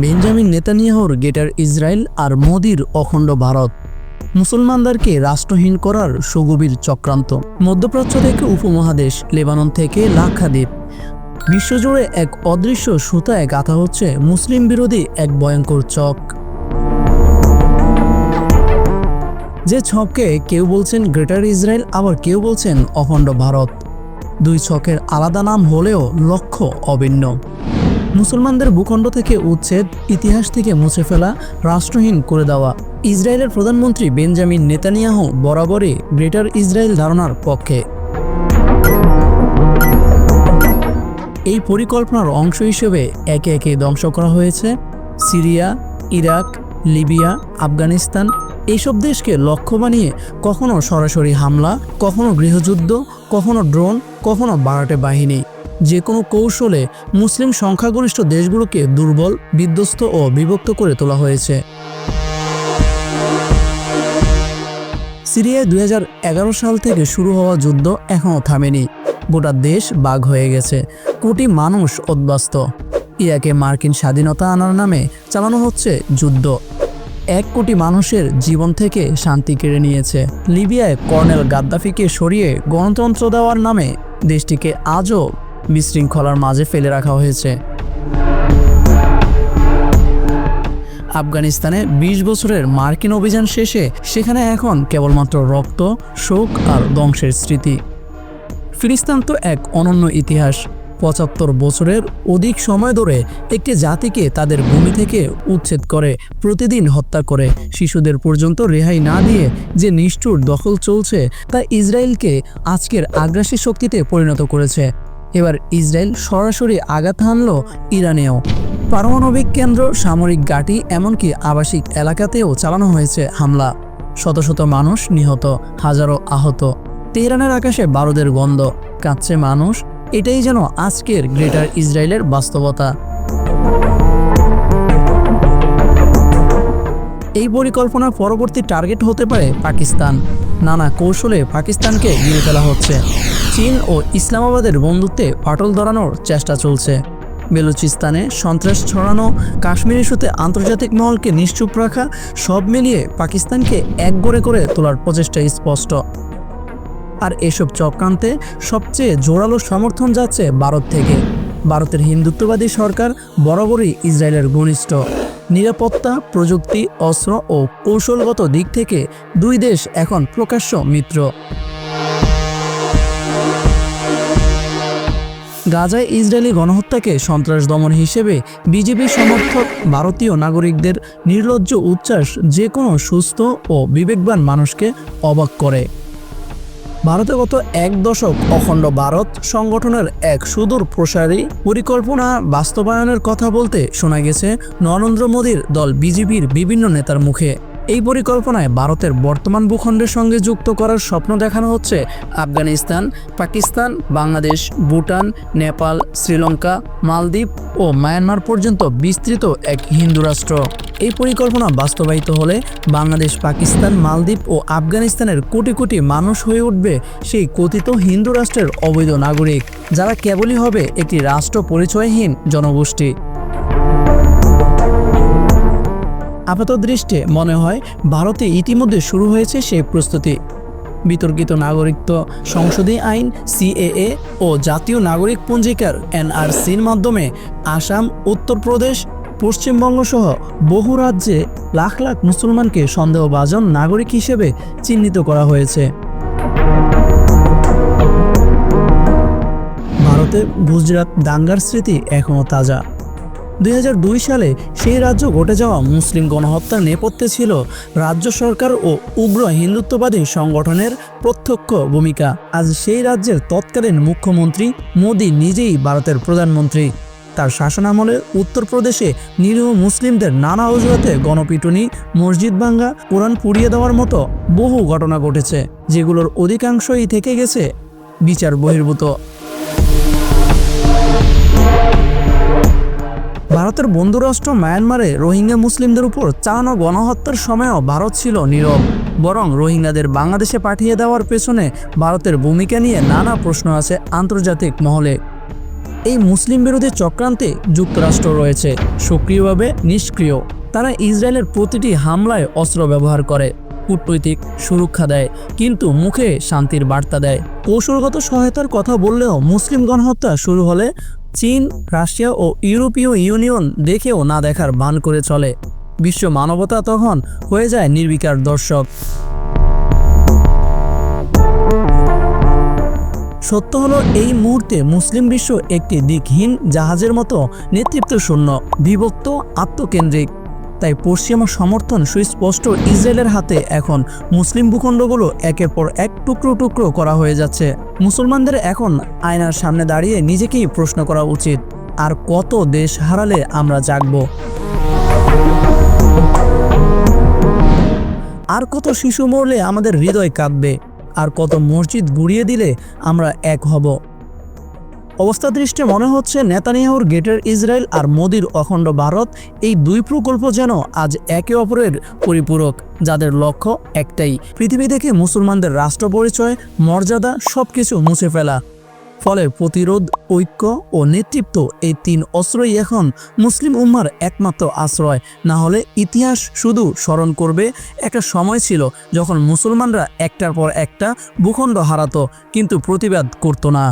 Benjamin নেতানিয়াহুর গেটার Israel আর মোদির অখণ্ড ভারত। মুসলমানদেরকে রাষ্ট্রহীন করার সুগভীর চক্রান্ত। মধ্যপ্রাচ্য থেকে উপমহাদেশ, লেবানন থেকে লাক্ষাদ্বীপ। বিশ্বজুড়ে এক অদৃশ্য সুতায় গাঁথা হচ্ছে মুসলিম বিরোধী এক ভয়ঙ্কর চক। যে ছককে কেউ বলছেন গ্রেটার ইসরায়েল, আবার কেউ বলছেন অখণ্ড ভারত। দুই ছকের আলাদা নাম হলেও লক্ষ্য অভিন্ন। মুসলমানদের ভূখণ্ড থেকে উচ্ছেদ, ইতিহাস থেকে মুছে ফেলা, রাষ্ট্রহীন করে দেওয়া। ইসরায়েলের প্রধানমন্ত্রী বেঞ্জামিন নেতানিয়াহু বরাবরই গ্রেটার ইসরায়েল ধারণার পক্ষে। এই পরিকল্পনার অংশ হিসেবে একে একে ধ্বংস করা হয়েছে। সিরিয়া, ইরাক, লিবিয়া, আফগানিস্তান এইসব দেশকে লক্ষ্য বানিয়ে কখনো সরাসরি হামলা, কখনো গৃহযুদ্ধ, কখনো ড্রোন, কখনো বারাটে বাহিনী। যে কোনো কৌশলে মুসলিম সংখ্যাগরিষ্ঠ দেশগুলোকে দুর্বল, বিধ্বস্ত ও বিভক্ত করে তোলা হয়েছে। সিরিয়ায় দু হাজার এগারো সাল থেকে শুরু হওয়া যুদ্ধ এখনও থামেনি। গোটা দেশ বাঘ হয়ে গেছে। কোটি মানুষ উদ্বাস্ত ইরাকে মার্কিন স্বাধীনতা আনার নামে চালানো হচ্ছে যুদ্ধ। এক কোটি মানুষের জীবন থেকে শান্তি কেড়ে নিয়েছে। লিবিয়ায় কর্নেল গাদ্দাফিকে সরিয়ে গণতন্ত্র দেওয়ার নামে দেশটিকে আজও বিশৃঙ্খলার মাঝে ফেলে রাখা হয়েছে। আফগানিস্তানে ২০ বছরের মার্কিন অভিযান শেষে সেখানে এখন কেবলমাত্র রক্ত, শোক আর ধ্বংসের স্মৃতি। ফিলিস্তান তো এক অনন্য ইতিহাস। পঁচাত্তর বছরের অধিক সময় ধরে একটি জাতিকে তাদের ভূমি থেকে উচ্ছেদ করে, প্রতিদিন হত্যা করে। শিশুদের পর্যন্ত রেহাই না দিয়ে যে নিষ্ঠুর দখল চলছে তা ইসরায়েলকে আজকের আগ্রাসী শক্তিতে পরিণত করেছে। এবার ইসরায়েল সরাসরি আঘাত হানল ইরানেও। পারমাণবিক কেন্দ্র, সামরিক ঘাঁটি, এমনকি আবাসিক এলাকাতেও চালানো হয়েছে হামলা। শত শত মানুষ নিহত, হাজারো আহত। তেহরানের আকাশে বারুদের গন্ধ। কাঁদছে মানুষ। এটাই যেন আজকের গ্রেটার ইসরায়েলের বাস্তবতা। এই পরিকল্পনার পরবর্তী টার্গেট হতে পারে পাকিস্তান। নানা কৌশলে পাকিস্তানকে গিরে ফেলা হচ্ছে। চীন ও ইসলামাবাদের বন্ধুত্বে ফাটল ধরানোর চেষ্টা চলছে। বেলুচিস্তানে সন্ত্রাস ছড়ানো, কাশ্মীর ইস্যুতে আন্তর্জাতিক মহলকে নিশ্চুপ রাখা, সব মিলিয়ে পাকিস্তানকে এক গড়ে করে তোলার প্রচেষ্টা স্পষ্ট। আর এসব চক্রান্তে সবচেয়ে জোরালো সমর্থন যাচ্ছে ভারত থেকে। ভারতের হিন্দুত্ববাদী সরকার বরাবরই ইসরায়েলের ঘনিষ্ঠ। নিরাপত্তা, প্রযুক্তি, অস্ত্র ও কৌশলগত দিক থেকে দুই দেশ এখন প্রকাশ্য মিত্র। গাজায় ইসরায়েলি গণহত্যাকে সন্ত্রাস দমন হিসেবে বিজেপি সমর্থক ভারতীয় নাগরিকদের নির্লজ্জ উচ্ছ্বাস যে কোনো সুস্থ ও বিবেকবান মানুষকে অবাক করে। ভারতে গত এক দশক অখণ্ড ভারত সংগঠনের এক সুদূর প্রসারী পরিকল্পনা বাস্তবায়নের কথা বলতে শোনা গেছে নরেন্দ্র মোদীর দল বিজেপির বিভিন্ন নেতার মুখে। এই পরিকল্পনায় ভারতের বর্তমান ভূখণ্ডের সঙ্গে যুক্ত করার স্বপ্ন দেখানো হচ্ছে আফগানিস্তান, পাকিস্তান, বাংলাদেশ, ভুটান, নেপাল, শ্রীলঙ্কা, মালদ্বীপ ও মায়ানমার পর্যন্ত বিস্তৃত এক হিন্দু রাষ্ট্র। এই পরিকল্পনা বাস্তবায়িত হলে বাংলাদেশ, পাকিস্তান, মালদ্বীপ ও আফগানিস্তানের কোটি কোটি মানুষ হয়ে উঠবে সেই কথিত হিন্দু রাষ্ট্রের অবৈধ নাগরিক, যারা কেবলই হবে একটি রাষ্ট্র পরিচয়হীন জনগোষ্ঠী। আপাত দৃষ্টে মনে হয় ভারতে ইতিমধ্যে শুরু হয়েছে সেই প্রস্তুতি। বিতর্কিত নাগরিকত্ব সংশোধনী আইন, সিএএ ও জাতীয় নাগরিক পঞ্জিকার এনআরসির মাধ্যমে আসাম, উত্তরপ্রদেশ পশ্চিমবঙ্গ সহ বহু রাজ্যে লাখ লাখ মুসলমানকে সন্দেহভাজন নাগরিক হিসেবে চিহ্নিত করা হয়েছে। ভারতে গুজরাট দাঙ্গার স্মৃতি এখনও তাজা। দুই হাজার দুই সালে সেই রাজ্য ঘটে যাওয়া মুসলিম গণহত্যার নেপথ্যে ছিল রাজ্য সরকার ও উগ্র হিন্দুত্ববাদী সংগঠনের প্রত্যক্ষ ভূমিকা। আজ সেই রাজ্যের তৎকালীন মুখ্যমন্ত্রী মোদী নিজেই ভারতের প্রধানমন্ত্রী। তার শাসনামলে উত্তরপ্রদেশে নিরীহ মুসলিমদের নানা অজুহাতে গণপিটুনি, মসজিদ ভাঙ্গা, কোরআন পুড়িয়ে দেওয়ার মতো বহু ঘটনা ঘটেছে, যেগুলোর অধিকাংশই থেকে গেছে বিচার বহির্ভূত। ভারতের বন্ধুরাষ্ট্র মায়ানমারে রোহিঙ্গা মুসলিমদের উপর চালানো গণহত্যার সময়ও ভারত ছিল নীরব, বরং রোহিঙ্গাদের বাংলাদেশে পাঠিয়ে দেওয়ার পেছনে ভারতের ভূমিকা নিয়ে নানা প্রশ্ন আছে আন্তর্জাতিক মহলে। এই মুসলিম বিরোধী চক্রান্তে যুক্তরাষ্ট্র রয়েছে। সক্রিয়ভাবে নিষ্ক্রিয়। তারা ইসরায়েলের প্রতিটি হামলায় অস্ত্র ব্যবহার করে, কূটনৈতিক সুরক্ষা দেয়, কিন্তু মুখে শান্তির বার্তা দেয়। কৌশলগত সহায়তার কথা বললেও মুসলিম গণহত্যা শুরু হলে চীন, রাশিয়া ও ইউরোপীয় ইউনিয়ন দেখেও না দেখার ভান করে চলে। বিশ্ব মানবতা তখন হয়ে যায় নির্বিকার দর্শক। সত্য হলো এই মুহূর্তে মুসলিম বিশ্ব একটি দিকহীন জাহাজের মতো নেতৃত্ব শূন্য বিভক্ত, আত্মকেন্দ্রিক। তাই পশ্চিমা সমর্থন সুস্পষ্ট ইসরায়েলের হাতে এখন মুসলিম ভূখণ্ডগুলো একের পর এক টুকরো টুকরো করা হয়ে যাচ্ছে। মুসলমানদের এখন আয়নার সামনে দাঁড়িয়ে নিজেকেই প্রশ্ন করা উচিত, আর কত দেশ হারালে আমরা জাগব? আর কত শিশু মরলে আমাদের হৃদয় কাঁদবে আর কত মসজিদ গুড়িয়ে দিলে আমরা এক হব। অবস্থা দৃষ্টে মনে হচ্ছে নেতানিয়াহুর গেটের ইসরায়েল আর মোদির অখণ্ড ভারত এই দুই প্রকল্প যেন আজ একে অপরের পরিপূরক, যাদের লক্ষ্য একটাই, পৃথিবী থেকে মুসলমানদের রাষ্ট্র পরিচয়, মর্যাদা সবকিছু মুছে ফেলা। ফলে প্রতিরোধ, ঐক্য ও নেতৃত্ব এই তিন অস্ত্রই এখন মুসলিম উম্মার একমাত্র আশ্রয়। না হলে ইতিহাস শুধু স্মরণ করবে একটা সময় ছিল যখন মুসলমানরা একটার পর একটা ভূখণ্ড হারাত, কিন্তু প্রতিবাদ করতো না।